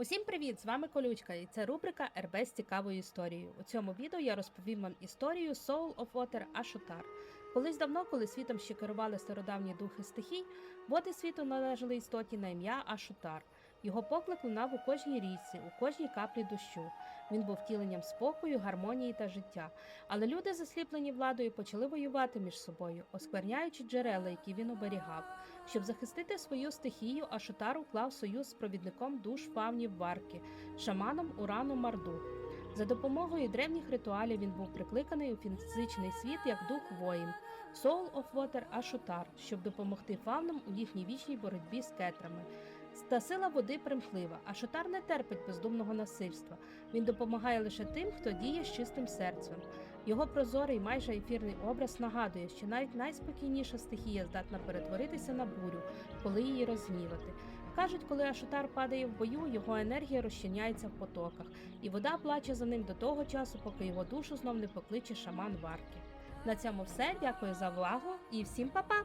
Усім привіт! З вами Колючка, і це рубрика РБ з цікавою історією. У цьому відео я розповім вам історію Soul of Water Ашотар. Колись давно, коли світом ще керували стародавні духи стихій, води світу належали істоті на ім'я Ашотар. Його поклик лунав у кожній річці, у кожній каплі дощу. Він був втіленням спокою, гармонії та життя. Але люди, засліплені владою, почали воювати між собою, оскверняючи джерела, які він оберігав. Щоб захистити свою стихію, Ашотар уклав союз з провідником душ фавнів Варки, шаманом Урану Марду. За допомогою древніх ритуалів він був прикликаний у фізичний світ як дух воїн Soul of Water Ашотар, щоб допомогти фавнам у їхній вічній боротьбі з кетрами. Та сила води примхлива, а шотар не терпить бездумного насильства. Він допомагає лише тим, хто діє з чистим серцем. Його прозорий, майже ефірний образ нагадує, що навіть найспокійніша стихія здатна перетворитися на бурю, коли її розгнівати. Кажуть, коли Ашотар падає в бою, його енергія розчиняється в потоках, і вода плаче за ним до того часу, поки його душу знов не покличе шаман Варки. На цьому все. Дякую за увагу і всім па-па!